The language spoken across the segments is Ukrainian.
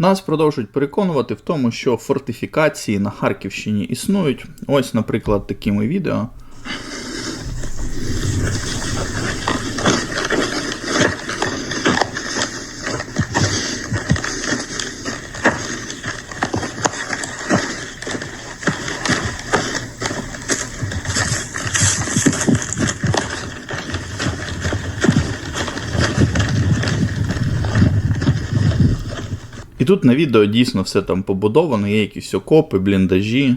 Нас продовжують переконувати в тому, що фортифікації на Харківщині існують. Ось, наприклад, такими відео. Тут на відео дійсно все там побудовано, є якісь окопи, бліндажі.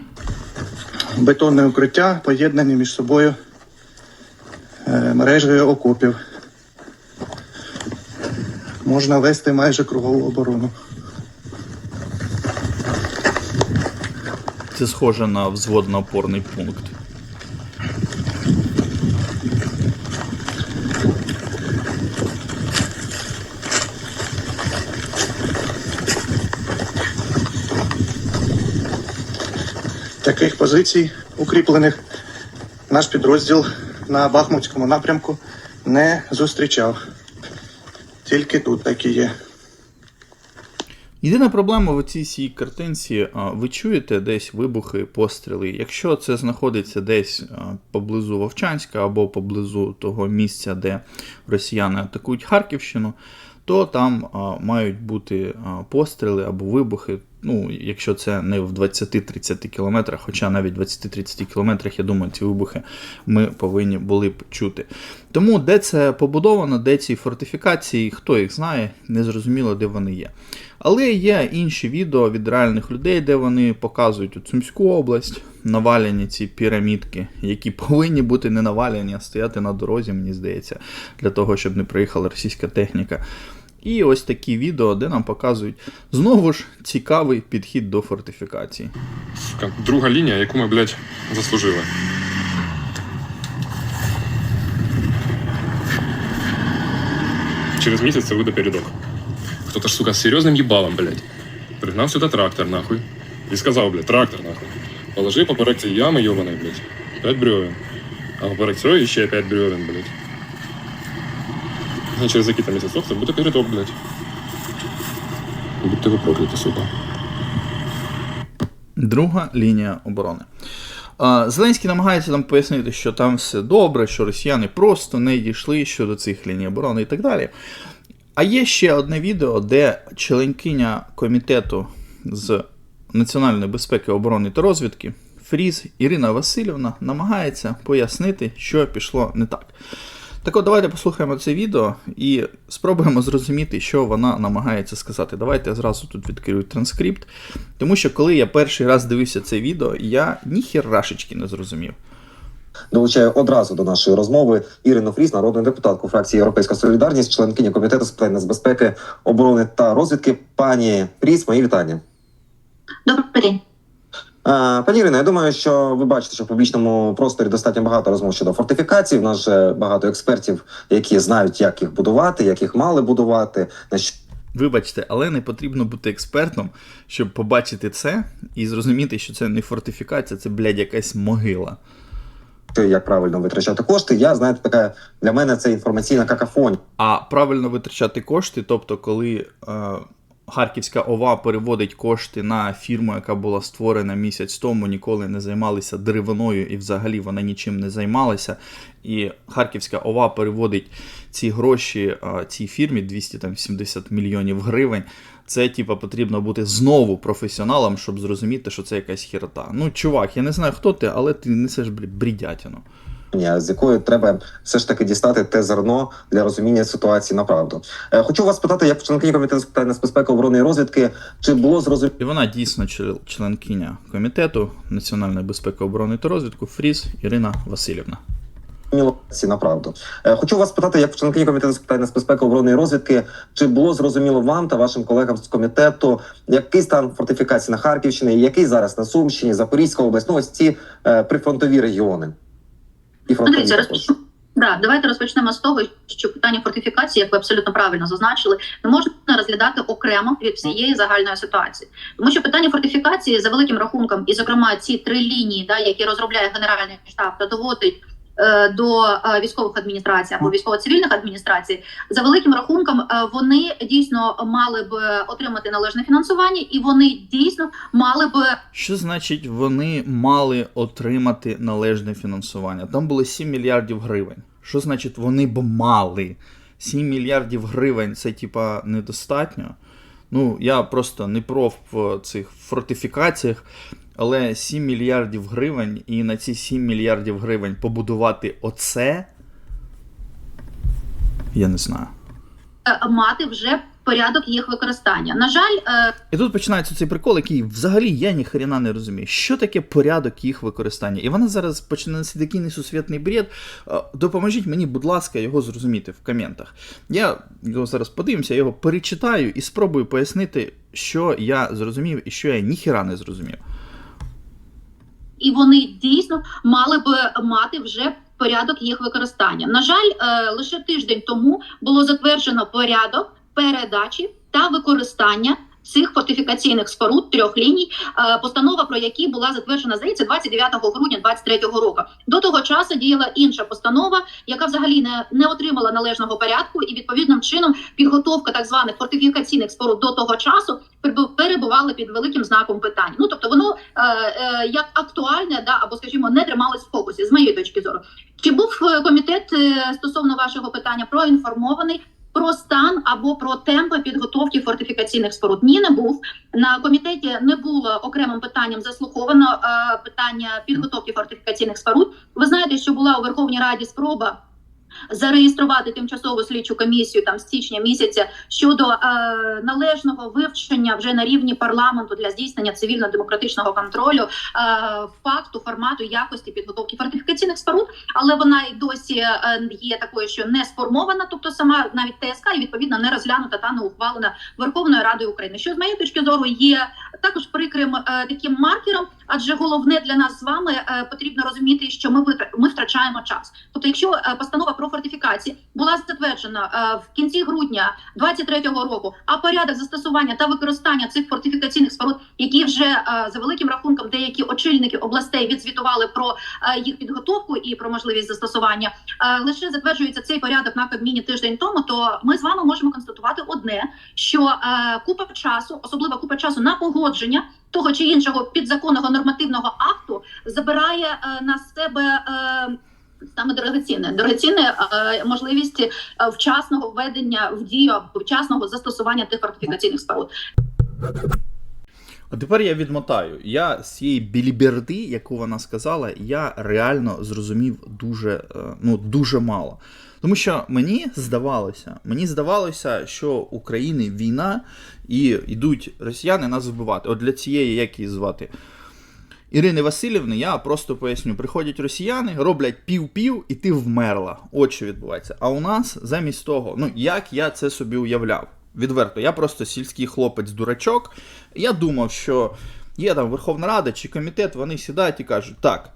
бетонне укриття поєднані між собою е, мережею окопів. Можна вести майже кругову оборону. Це схоже на взводно-опорний пункт. Таких позицій укріплених наш підрозділ на Бахмутському напрямку не зустрічав. Тільки тут такі є. Єдина проблема в цій цій картинці, ви чуєте десь вибухи, постріли. Якщо це знаходиться десь поблизу Вовчанська або поблизу того місця, де росіяни атакують Харківщину, то там мають бути постріли або вибухи. Ну, якщо це не в 20-30 кілометрах, хоча навіть в 20-30 кілометрах, я думаю, ці вибухи ми повинні були б чути. Тому де це побудовано, де ці фортифікації, хто їх знає, незрозуміло, де вони є. Але є інші відео від реальних людей, де вони показують у Цумську область, навалені ці пірамідки, які повинні бути не навалені, а стояти на дорозі, мені здається, для того, щоб не приїхала російська техніка. І ось такі відео, де нам показують знову ж цікавий підхід до фортифікації. Друга лінія, яку ми, блядь, заслужили. Через місяць це буде передок. Хто-то ж, сука, з серйозним їбалом, блядь. Пригнав сюди трактор, нахуй. І сказав, блядь, трактор, нахуй. Положи поперек цієї ями, йобаної, блядь. П'ять бревен. А поперек цієї ще п'ять бревен, блядь. І через який там це буде передок, блядь. Будьте ви прокляті, сука. Друга лінія оборони. Зеленський намагається нам пояснити, що там все добре, що росіяни просто не дійшли щодо цих ліній оборони і так далі. А є ще одне відео, де членкиня комітету з національної безпеки, оборони та розвідки Фріз Ірина Васильівна намагається пояснити, що пішло не так. Так от, давайте послухаємо це відео і спробуємо зрозуміти, що вона намагається сказати. Давайте я зразу тут відкрию транскрипт, тому що коли я перший раз дивився це відео, я ніхерашечки не зрозумів. Долучаю одразу до нашої розмови Ірину Фріс, народну депутатку фракції Європейська Солідарність, членкиня комітету з питань нацбезпеки, оборони та розвідки. Пані Фріс, мої вітання. Добрий день. Е, Пані Ірино, я думаю, що ви бачите, що в публічному просторі достатньо багато розмов щодо фортифікацій. У нас же багато експертів, які знають, як їх будувати, як їх мали будувати, Вибачте, але не потрібно бути експертом, щоб побачити це і зрозуміти, що це не фортифікація, це, блядь, якась могила. як правильно витрачати кошти. Я знаєте, така для мене це інформаційна какафонія. А правильно витрачати кошти, тобто, коли е, Харківська ОВА переводить кошти на фірму, яка була створена місяць тому, ніколи не займалися деревиною і взагалі вона нічим не займалася. І Харківська ОВА переводить ці гроші цій фірмі 270 мільйонів гривень. Це, типа, потрібно бути знову професіоналом, щоб зрозуміти, що це якась хірота. Ну, чувак, я не знаю, хто ти, але ти несеш брідятину. З якої треба все ж таки дістати те зерно для розуміння ситуації направду. Е, Хочу вас питати, як членкині комітету з питань нацбезпеки, оборони і розвідки, чи було зрозуміло? І вона дійсно членкиня комітету національної безпеки, оборони та розвідку Фріз Ірина Васильівна. ці направду. Е, Хочу вас питати, як членкині комітету з питань нацбезпеки, оборони і розвідки, чи було зрозуміло вам та вашим колегам з комітету, який стан фортифікації на Харківщині, який зараз на Сумщині, Запорізька область, ну ось ці е, прифронтові регіони. І Дивіться, також. Да, давайте розпочнемо з того, що питання фортифікації, як ви абсолютно правильно зазначили, не можна розглядати окремо від всієї загальної ситуації, тому що питання фортифікації за великим рахунком, і зокрема ці три лінії, да, які розробляє генеральний штаб та доводить до е, військових адміністрацій або військово-цивільних адміністрацій, за великим рахунком, е, вони дійсно мали б отримати належне фінансування, і вони дійсно мали б Що значить вони мали отримати належне фінансування? Там було 7 мільярдів гривень. Що значить вони б мали? 7 мільярдів гривень це типа недостатньо. Ну, я просто не проф в цих фортифікаціях, але 7 мільярдів гривень і на ці 7 мільярдів гривень побудувати оце. Я не знаю. е, мати вже порядок їх використання. На жаль, е, І тут починається цей прикол, який взагалі я ні хрена не розумію. Що таке порядок їх використання? І вона зараз почне нести такий несусвітний бред. Е, Допоможіть мені, будь ласка, його зрозуміти в коментах. Я його зараз подивимося, його перечитаю і спробую пояснити, що я зрозумів і що я ніхіра не зрозумів. І вони дійсно мали б мати вже порядок їх використання. На жаль, е, лише тиждень тому було затверджено порядок передачі та використання. Цих фортифікаційних споруд трьох ліній, е, постанова про які була затверджена здається 29 грудня 2023 року. До того часу діяла інша постанова, яка взагалі не, не отримала належного порядку, і відповідним чином підготовка так званих фортифікаційних споруд до того часу перебу- перебувала під великим знаком питань. Ну тобто воно е, е, як актуальне, да або скажімо, не трималось в фокусі з моєї точки зору. Чи був е, комітет е, стосовно вашого питання проінформований? Про стан або про темпи підготовки фортифікаційних споруд ні, не був на комітеті. Не було окремим питанням заслуховано е, питання підготовки фортифікаційних споруд. Ви знаєте, що була у Верховній Раді спроба зареєструвати тимчасову слідчу комісію там з січня місяця щодо е, належного вивчення вже на рівні парламенту для здійснення цивільно-демократичного контролю е, факту, формату, якості підготовки фортифікаційних споруд, але вона й досі е, є такою, що не сформована, тобто сама навіть ТСК і відповідно не розглянута та не ухвалена Верховною Радою України. Що з моєї точки зору є також прикрим е, таким маркером, адже головне для нас з вами е, потрібно розуміти, що ми ми втрачаємо час. Тобто, якщо е, постанова про фортифікації була затверджена е, в кінці грудня 23-го року, а порядок застосування та використання цих фортифікаційних споруд, які вже за великим рахунком деякі очільники областей відзвітували про їх підготовку і про можливість застосування, лише затверджується цей порядок на Кабміні тиждень тому, то ми з вами можемо констатувати одне, що купа часу, особливо купа часу на погодження того чи іншого підзаконного нормативного акту забирає е, на себе. Е, Саме дорогоцінне, дорогоцінне е, можливість вчасного введення в дію вчасного застосування тих фортифікаційних споруд. А тепер я відмотаю. Я з цієї біліберди, яку вона сказала, я реально зрозумів дуже, е, ну, дуже мало. Тому що мені здавалося, мені здавалося, що у країни війна і йдуть росіяни нас вбивати. От для цієї, як її звати, Ірини Васильівни, я просто поясню: приходять росіяни, роблять пів-пів, і ти вмерла. От відбувається. А у нас замість того, ну як я це собі уявляв? Відверто, я просто сільський хлопець-дурачок. Я думав, що є там Верховна Рада чи комітет, вони сідають і кажуть, так.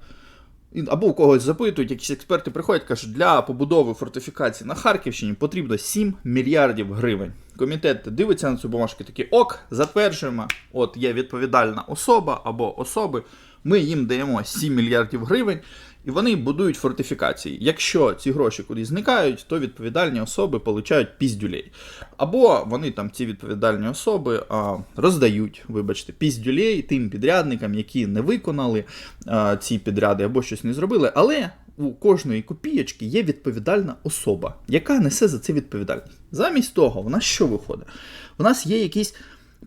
Або у когось запитують, якісь експерти приходять, кажуть, для побудови фортифікації на Харківщині потрібно 7 мільярдів гривень. Комітет дивиться на цю бумажку, такий ок, затверджуємо. От є відповідальна особа або особи. Ми їм даємо 7 мільярдів гривень, і вони будують фортифікації. Якщо ці гроші кудись зникають, то відповідальні особи получають піздюлей. Або вони там, ці відповідальні особи, а, роздають, вибачте, піздюлей тим підрядникам, які не виконали а, ці підряди або щось не зробили. Але у кожної копієчки є відповідальна особа, яка несе за це відповідальність. Замість того, в нас що виходить? У нас є якийсь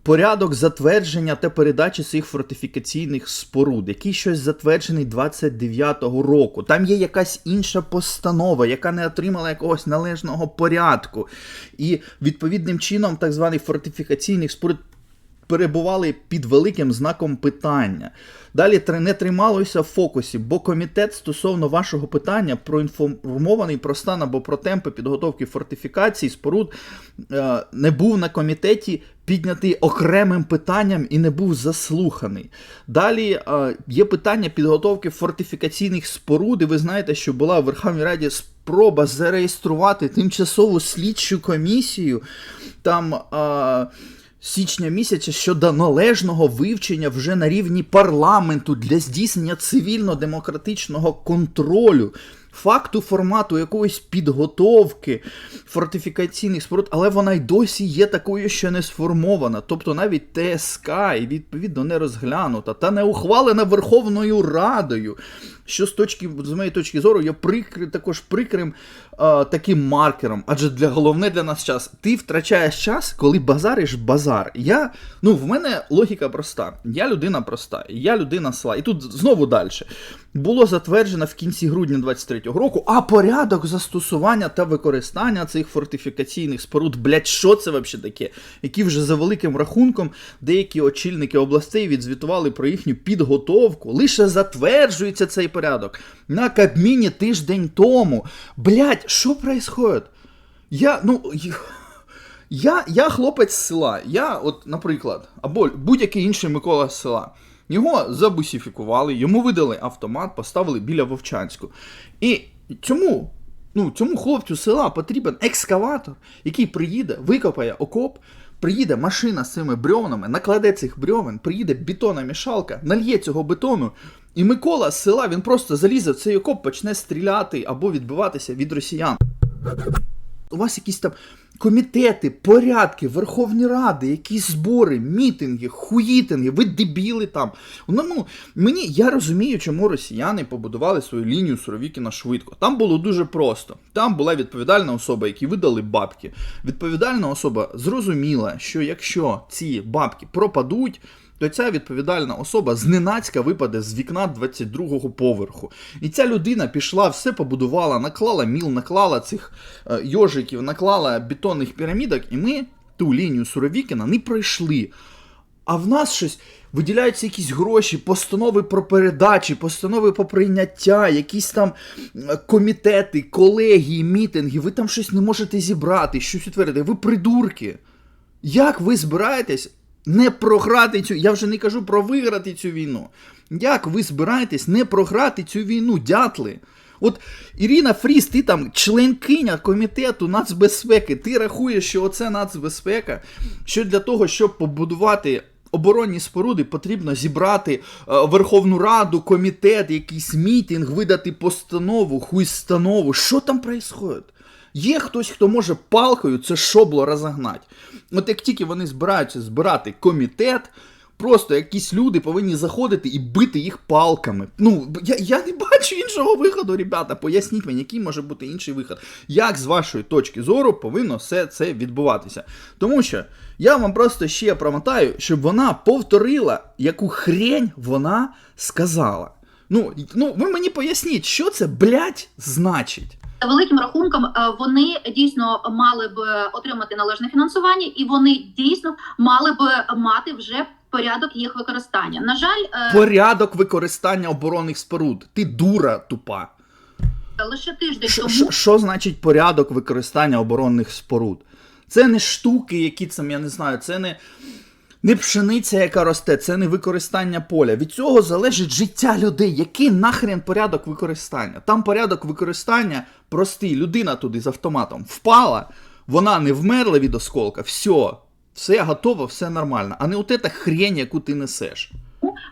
порядок затвердження та передачі цих фортифікаційних споруд, який щось затверджений 29-го року. Там є якась інша постанова, яка не отримала якогось належного порядку. І відповідним чином так званий фортифікаційних споруд перебували під великим знаком питання. Далі не трималося в фокусі, бо комітет стосовно вашого питання проінформований про стан або про темпи підготовки фортифікацій, споруд е, не був на комітеті піднятий окремим питанням і не був заслуханий. Далі е, є питання підготовки фортифікаційних споруд, і ви знаєте, що була в Верховній Раді спроба зареєструвати тимчасову слідчу комісію. Там. Е, січня місяця щодо належного вивчення вже на рівні парламенту для здійснення цивільно-демократичного контролю факту формату якоїсь підготовки фортифікаційних споруд, але вона й досі є такою, що не сформована. Тобто навіть ТСК і відповідно не розглянута та не ухвалена Верховною Радою. Що з точки з моєї точки зору є прикри, також прикрим е, таким маркером. Адже для головне для нас час. Ти втрачаєш час, коли базариш базар. Я, ну, в мене логіка проста. Я людина проста, я людина села. І тут знову далі. Було затверджено в кінці грудня 23-го року, а порядок застосування та використання цих фортифікаційних споруд, блять, що це взагалі таке? Які вже за великим рахунком деякі очільники областей відзвітували про їхню підготовку. Лише затверджується цей порядок на Кабміні тиждень тому. Блять, що происходит? Я, ну. Я, я хлопець з села. Я, от, наприклад, або будь-який інший Микола з села. Його забусифікували, йому видали автомат, поставили біля Вовчанську. І цьому, ну, цьому хлопцю села потрібен екскаватор, який приїде, викопає окоп, приїде машина з цими брьовнами, накладе цих брьовен, приїде бетономішалка, нальє цього бетону. І Микола з села він просто залізе в цей окоп, почне стріляти або відбиватися від росіян. У вас якісь там комітети, порядки, Верховні Ради, якісь збори, мітинги, хуїтинги, ви дебіли там. Ну, ну, мені я розумію, чому росіяни побудували свою лінію Суровікіна швидко. Там було дуже просто. Там була відповідальна особа, які видали бабки. Відповідальна особа зрозуміла, що якщо ці бабки пропадуть. То ця відповідальна особа зненацька випаде з вікна 22-го поверху. І ця людина пішла, все побудувала, наклала міл, наклала цих е, йожиків, наклала бетонних пірамідок, і ми ту лінію Суровікіна не пройшли. А в нас щось виділяються якісь гроші, постанови про передачі, постанови про прийняття, якісь там е, комітети, колегії, мітинги. Ви там щось не можете зібрати, щось утвердити. Ви придурки. Як ви збираєтесь не програти цю. Я вже не кажу про виграти цю війну. Як ви збираєтесь не програти цю війну, дятли? От Ірина Фріс, ти там членкиня комітету нацбезпеки. Ти рахуєш, що оце нацбезпека, що для того, щоб побудувати. Оборонні споруди потрібно зібрати е, Верховну Раду, комітет, якийсь мітинг, видати постанову, хуйстанову. Що там происходит? Є хтось, хто може палкою це шобло розогнати. От як тільки вони збираються збирати комітет, просто якісь люди повинні заходити і бити їх палками. Ну, я, я не бачу іншого виходу, ребята. Поясніть мені, який може бути інший виход. Як з вашої точки зору повинно все це відбуватися? Тому що я вам просто ще промотаю, щоб вона повторила, яку хрень вона сказала. Ну, ну ви мені поясніть, що це, блядь, значить. За великим рахунком е, вони дійсно мали б отримати належне фінансування, і вони дійсно мали б мати вже порядок їх використання. На жаль, е, Порядок використання оборонних споруд. Ти дура тупа. лише тиждень тому Що що значить порядок використання оборонних споруд? Це не штуки, які там, я не знаю, це не, не пшениця, яка росте, це не використання поля. Від цього залежить життя людей. Який нахрен порядок використання? Там порядок використання простий. Людина туди з автоматом впала, вона не вмерла від осколка, все, все готово, все нормально. А не от ета хрень, яку ти несеш.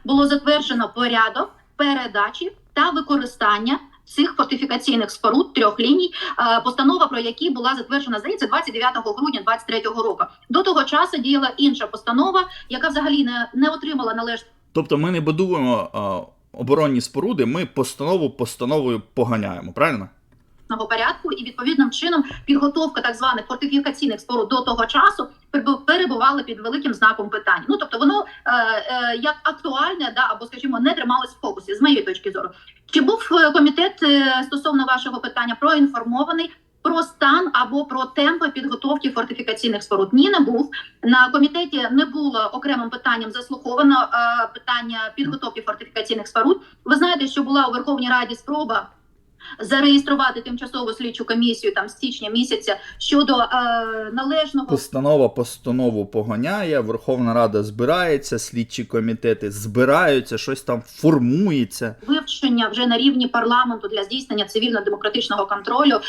було затверджено порядок передачі та використання цих фортифікаційних споруд трьох ліній, е, постанова про які була затверджена здається 29 грудня 23 року. До того часу діяла інша постанова, яка взагалі не, не отримала належного Тобто ми не будуємо а, оборонні споруди, ми постанову постановою поганяємо, правильно? Порядку, і відповідним чином підготовка так званих фортифікаційних споруд до того часу перебу- перебувала під великим знаком питання. Ну тобто воно е, е, як актуальне, да або скажімо, не трималось в фокусі з моєї точки зору. Чи був е, комітет е, стосовно вашого питання проінформований? Про стан або про темпи підготовки фортифікаційних споруд ні, не був на комітеті. Не було окремим питанням заслуховано е, питання підготовки фортифікаційних споруд. Ви знаєте, що була у Верховній Раді спроба зареєструвати тимчасову слідчу комісію там з січня місяця щодо е, належного Постанова постанову поганяє, Верховна Рада збирається, слідчі комітети збираються, щось там формується. вивчення вже на рівні парламенту для здійснення цивільно-демократичного контролю е,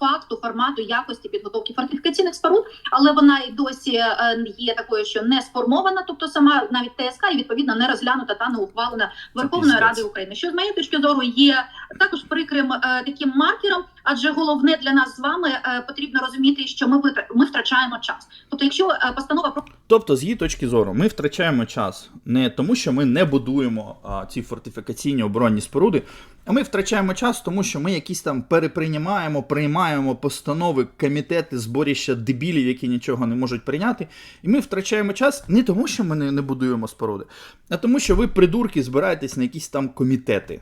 факту, формату, якості підготовки фортифікаційних споруд, але вона і досі е, є такою, що не сформована, тобто сама навіть ТСК і відповідно не розглянута та не ухвалена Верховною. Радою України. Що з моєї точки зору є також при прикрим е, таким маркером, адже головне для нас з вами е, потрібно розуміти, що ми ми втрачаємо час. Тобто, якщо е, постанова про Тобто, з її точки зору, ми втрачаємо час не тому, що ми не будуємо ці фортифікаційні оборонні споруди, а ми втрачаємо час, тому що ми якісь там переприймаємо, приймаємо постанови, комітети, зборіща дебілів, які нічого не можуть прийняти. І ми втрачаємо час не тому, що ми не будуємо споруди, а тому, що ви придурки збираєтесь на якісь там комітети.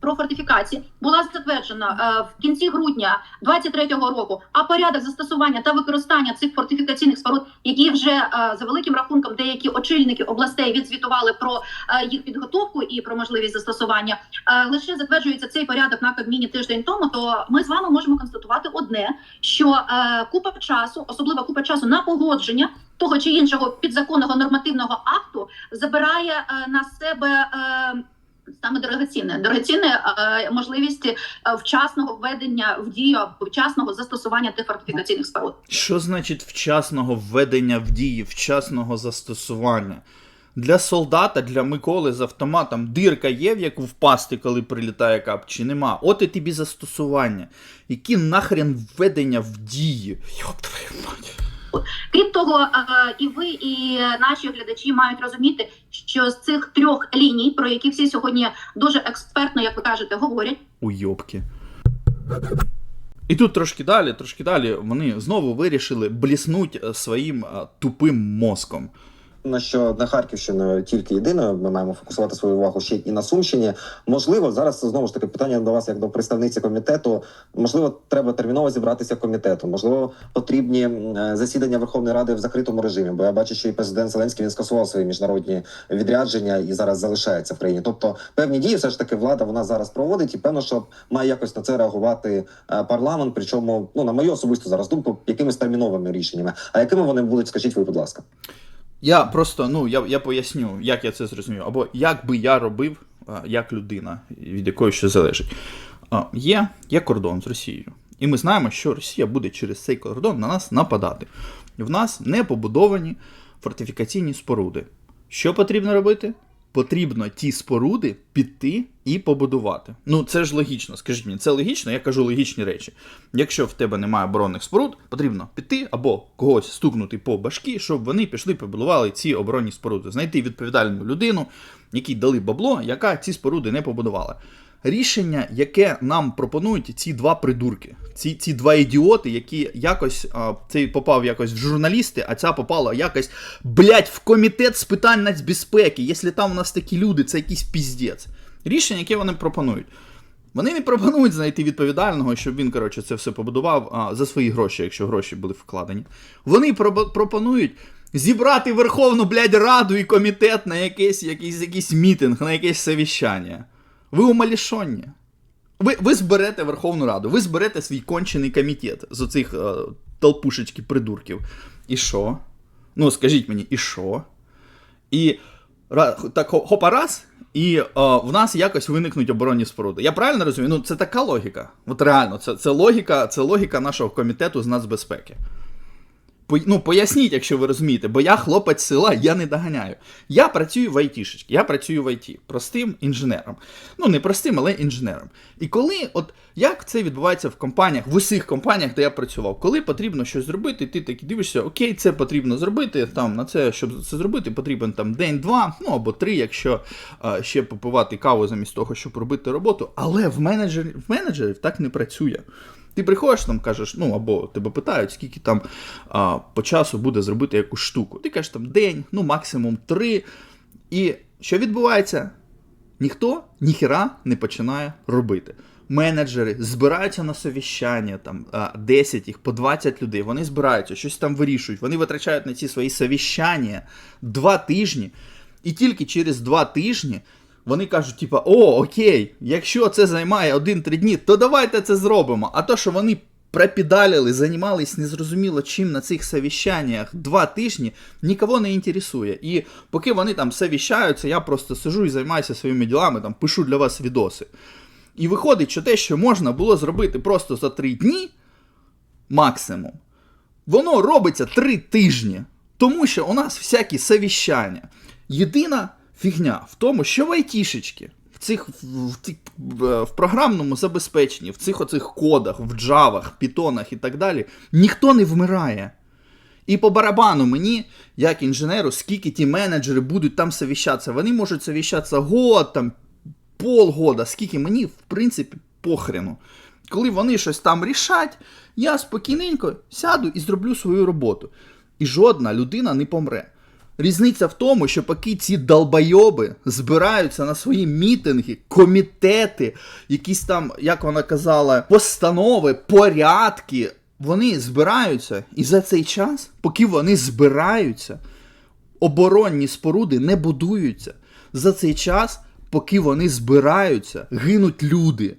Про фортифікації була затверджена е, в кінці грудня 23-го року. А порядок застосування та використання цих фортифікаційних споруд, які вже е, за великим рахунком деякі очільники областей відзвітували про е, їх підготовку і про можливість застосування, лише затверджується цей порядок на Кабміні тиждень тому. То ми з вами можемо констатувати одне: що купа часу, особливо купа часу на погодження. Того чи іншого підзаконного нормативного акту забирає е, на себе е, саме дорогоцінне дорогоцінне е, можливість е, вчасного введення в дію вчасного застосування тих фортифікаційних споруд. Що значить вчасного введення в дії, вчасного застосування? Для солдата, для Миколи з автоматом дирка є, в яку впасти, коли прилітає кап, чи нема? От і тобі застосування. Які нахрен введення в дії? Йоп твою мать. Крім того, е, і ви, і наші глядачі мають розуміти, що з цих трьох ліній, про які всі сьогодні дуже експертно, як ви кажете, говорять. Уйобки. І тут трошки далі, трошки далі вони знову вирішили бліснуть е, своїм е, тупим мозком. На що на Харківщину тільки єдиною ми маємо фокусувати свою увагу ще і на Сумщині. Можливо, зараз знову ж таки питання до вас, як до представниці комітету. Можливо, треба терміново зібратися комітету. Можливо, потрібні е, засідання Верховної Ради в закритому режимі. Бо я бачу, що і президент Зеленський він скасував свої міжнародні відрядження і зараз залишається в країні. Тобто певні дії, все ж таки, влада вона зараз проводить, і певно, що має якось на це реагувати е, парламент. Причому, ну на мою особисту зараз думку, якимись терміновими рішеннями. А якими вони будуть, скажіть ви, будь ласка. Я просто, ну, я, я поясню, як я це зрозумів, або як би я робив, як людина, від якої що залежить. Є, є кордон з Росією. І ми знаємо, що Росія буде через цей кордон на нас нападати. В нас не побудовані фортифікаційні споруди. Що потрібно робити? Потрібно ті споруди піти і побудувати. Ну це ж логічно. Скажіть мені, це логічно, я кажу логічні речі. Якщо в тебе немає оборонних споруд, потрібно піти або когось стукнути по башки, щоб вони пішли побудували ці оборонні споруди. Знайти відповідальну людину, якій дали бабло, яка ці споруди не побудувала. Рішення, яке нам пропонують ці два придурки, ці, ці два ідіоти, які якось а, цей попав якось в журналісти, а ця попала якось, блять, в комітет з питань нацбезпеки. Якщо там у нас такі люди, це якийсь піздець. Рішення, яке вони пропонують. Вони не пропонують знайти відповідального, щоб він, коротше, це все побудував а, за свої гроші, якщо гроші були вкладені. Вони про- пропонують зібрати Верховну, блядь, Раду і комітет на якийсь, якийсь, якийсь мітинг, на якесь совіщання. Ви умалішонні. Ви, ви зберете Верховну Раду, ви зберете свій кончений комітет з оцих е, толпушечки придурків. І що? Ну, скажіть мені, і що? І так хопа раз, і е, в нас якось виникнуть оборонні споруди. Я правильно розумію? Ну, це така логіка. От реально, це, це, логіка, це логіка нашого комітету з нацбезпеки. Ну, поясніть, якщо ви розумієте, бо я хлопець села, я не доганяю. Я працюю в айтішечці, я працюю в ІТ, простим інженером. Ну, не простим, але інженером. І коли, от як це відбувається в компаніях, в усіх компаніях, де я працював, коли потрібно щось зробити, ти таки дивишся, окей, це потрібно зробити. Там на це, щоб це зробити, потрібен там день-два, ну або три, якщо а, ще попивати каву замість того, щоб робити роботу. Але в менеджерів, в менеджерів так не працює. Ти приходиш там, кажеш, ну або тебе питають, скільки там а, по часу буде зробити якусь штуку. Ти кажеш там день, ну максимум три. І що відбувається? Ніхто ніхіра не починає робити. Менеджери збираються на совіщання, там 10 їх по 20 людей. Вони збираються, щось там вирішують. Вони витрачають на ці свої совіщання два тижні, і тільки через два тижні вони кажуть, типа, о, окей, якщо це займає 1-3 дні, то давайте це зробимо. А то, що вони пропідалили, займались незрозуміло чим на цих совіщаннях два тижні, нікого не інтересує. І поки вони там совіщаються, я просто сижу і займаюся своїми ділами, там пишу для вас відоси. І виходить, що те, що можна було зробити просто за 3 дні, максимум, воно робиться 3 тижні. Тому що у нас всякі совіщання. Єдина фігня в тому, що в айтішечки, в цих в, цих, в, в програмному забезпеченні, в цих оцих кодах, в джавах, питонах і так далі, ніхто не вмирає. І по барабану мені, як інженеру, скільки ті менеджери будуть там совіщатися. Вони можуть совіщатися год, там, полгода, скільки мені, в принципі, похрену. Коли вони щось там рішать, я спокійненько сяду і зроблю свою роботу. І жодна людина не помре. Різниця в тому, що поки ці долбойоби збираються на свої мітинги, комітети, якісь там, як вона казала, постанови, порядки, вони збираються, і за цей час, поки вони збираються, оборонні споруди не будуються. За цей час, поки вони збираються, гинуть люди.